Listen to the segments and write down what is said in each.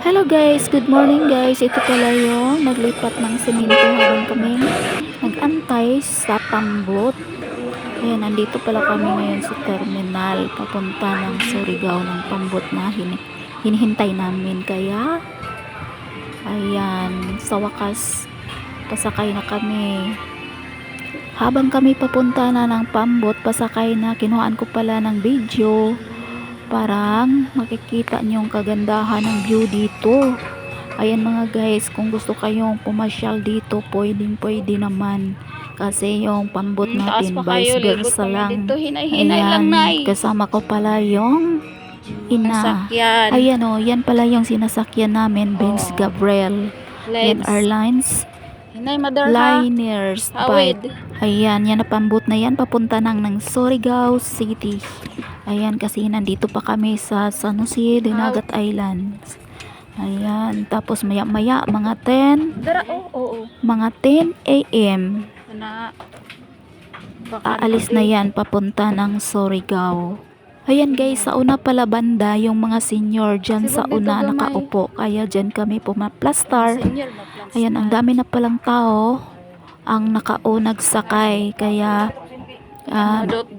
Hello guys, good morning guys. Ito pala yung naglipat ng semento habang kami nagantay sa pambot. Ayan, nandito pala kami ngayon sa terminal papunta ng Surigao ng pambot na hin hinihintay namin. Kaya, ayan, sa wakas, pasakay na kami. Habang kami papunta na ng pambot, pasakay na, kinuhaan ko pala ng video parang makikita niyo yung kagandahan ng view dito. Ayan mga guys, kung gusto kayong pumasyal dito, pwedeng pwede naman. Kasi yung pambot Hmm, natin, kayo, vice versa lang. Dito, Ayan, kasama ko pala yung ina. Sasakyan. Ayan o, yan pala yung sinasakyan namin, Vince Oh. Gabriel. Yan, Legs. Airlines, Hinay, ha. Liners, Awid. bike. Ayan, yan na pambot na yan, papunta nang ng Surigao City. Ayan, kasi nandito pa kami sa San Jose, Dinagat Islands. Ayan, tapos maya maya, mga 10, Dara, oo, oo. mga 10 a.m. Na. Aalis na yan, papunta ng Surigao. Ayan guys, sa una pala banda, yung mga senior dyan sa Sibog nito una nakaupo. Kaya dyan kami pumaplastar. Ayan, ang dami na palang tao ang nakaunag sakay. Kaya, ah, dot.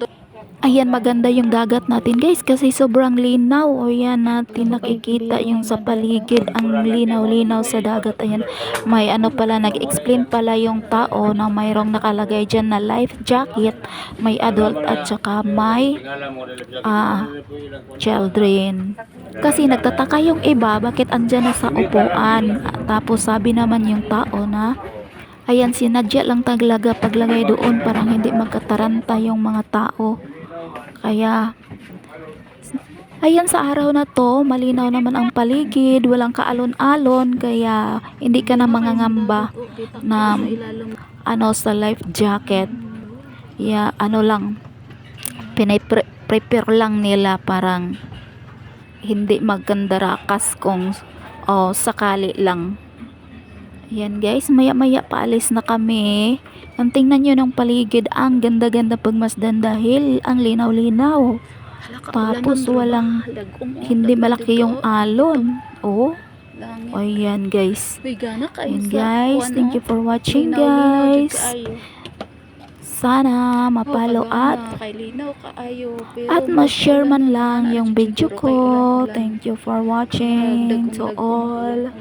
ayan, maganda yung dagat natin guys kasi sobrang linaw. O yan, natin nakikita yung sa paligid ang linaw-linaw sa dagat. Ayan, may ano pala, nag-explain pala yung tao na mayroong nakalagay dyan na life jacket, may adult at saka may ah, children. Kasi nagtataka yung iba, bakit andyan na sa upuan? Tapos sabi naman yung tao na, ayan, sinadya lang taglaga paglagay doon parang hindi magkataranta yung mga tao. Kaya, ayan sa araw na to, malinaw naman ang paligid, walang kaalon-alon, kaya hindi ka na mangangamba na ano sa life jacket. Yeah, ano lang, pinay-prepare lang nila parang hindi magkandarakas kung oh, sakali lang. Yan guys, maya-maya paalis na kami. Ang tingnan nyo ng paligid, ang ganda-ganda pagmasdan dahil ang linaw-linaw. Tapos walang, hindi malaki yung alon. Oh, ayan guys. Gana ka. Ayan guys, thank no? you for watching guys. Sana mapalo Oh, at at ma-share man lang yung video ko. Thank you for watching to all.